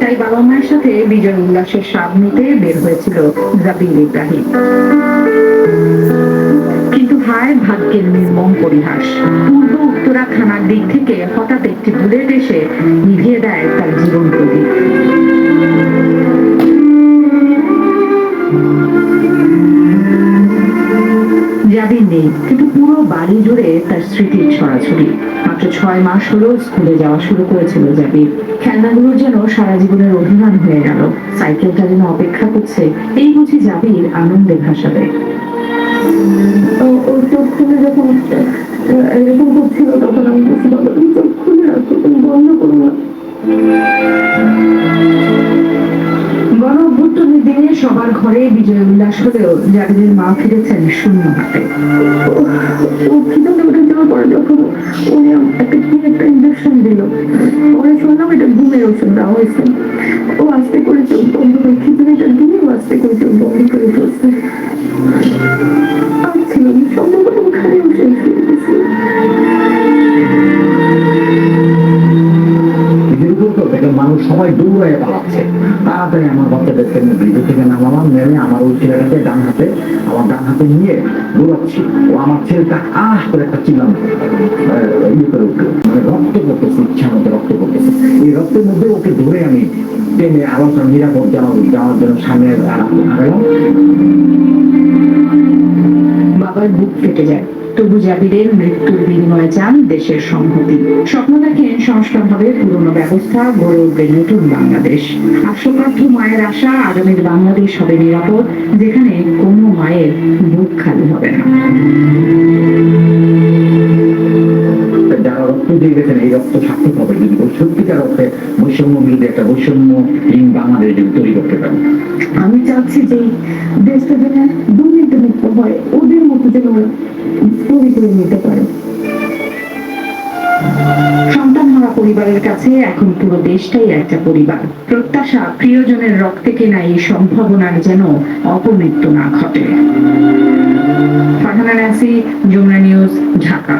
তাই বাবা মায়ের সাথে বিজয় উল্লাসের স্বাদ নিতে বের হয়েছিল জাবির ইব্রাহিম। কিন্তু হায় ভাগ্যের নির্মম পরিহাস। পূর্ব উত্তরা থানার দিক থেকে হঠাৎ একটি বুলেট এসে নিভিয়ে দেয় তার জীবন প্রদীপ। জাবির নেই, কিন্তু পুরো বাড়ি জুড়ে তার স্মৃতির ছড়াছড়ি। মাত্র ছয় মাস হলো স্কুলে যাওয়া শুরু করেছিল জাবির খেলনাগুলো যেন সারা জীবনের অভিমান হয়ে গেল সাইকেলটা যেন অপেক্ষা করছে এই বুঝি জাবির আনন্দে ভাসাবে ওর চোখ খুলে যখন এরকম করছিল তখন আমি বলছি বাবা তুমি চোখ খুলে রাখো তুমি বন্ধ করো না গণ অভ্যুত্থানের দিনে সবার ঘরে বিজয় উল্লাস হলেও জাবিরের মা ফিরেছেন শূন্য হাতে ও- খিদে একটা কি একটা ইঞ্জেকশন দিল। পরে শুনলাম এটা ঘুমের ওষুধ দেওয়া হয়েছে। ও আস্তে করে চোখ বন্ধ করে খিচুড়িটা দিয়ে ও আস্তে করে চোখ বন্ধ করে ফেলছে সবাই দৌড়ে পালাচ্ছে তাড়াতাড়ি আমার বাচ্চাদেরকে নিয়ে ব্রিজে থেকে নামালাম, নেমে আমার ওই ছেলেটাকে ডান হাতে, আমার ডান হাতে নিয়ে দৌড়াচ্ছি। ও আমার ছেলেটা আহ করে একটা চিল্লাম ইয়ে করে উঠল। মানে রক্ত পড়তেছে ইচ্ছা মতো রক্ত পড়তেছে। এই রক্তের মধ্যে ওকে ধরে আমি টেনে তার নিরাপদ যাওয়ার যাওয়ার জন্য সামনে আগালাম বাবার বুক ফেটে যায়। তবু জাবিরের মৃত্যুর বিনিময়ে চান দেশের সংহতি। স্বপ্ন দেখেন সংস্কার হবে পুরনো ব্যবস্থা গড়ে উঠবে নতুন বাংলাদেশ। আশোকার্থ মায়ের আশা, আগামীর বাংলাদেশ হবে নিরাপদ, যেখানে কোনো মায়ের বুক খালি হবে না। রক্ত গেছেন এই রক্ত সার্থক হবে যদি সত্যিকার অর্থে বৈষম্য একটা বাংলাদেশ যদি তৈরি করতে পারে। আমি চাচ্ছি যে দেশটা যেন হয়, ওদের মতো যেন তৈরি করে নিতে পারে। সন্তান হারা পরিবারের কাছে এখন পুরো দেশটাই একটা পরিবার। প্রত্যাশা প্রিয়জনের রক্তে কেনা এই সম্ভাবনার যেন অপমৃত্যু না ঘটে। ফারহানা ন্যাসি যমুনা নিউজ, ঢাকা।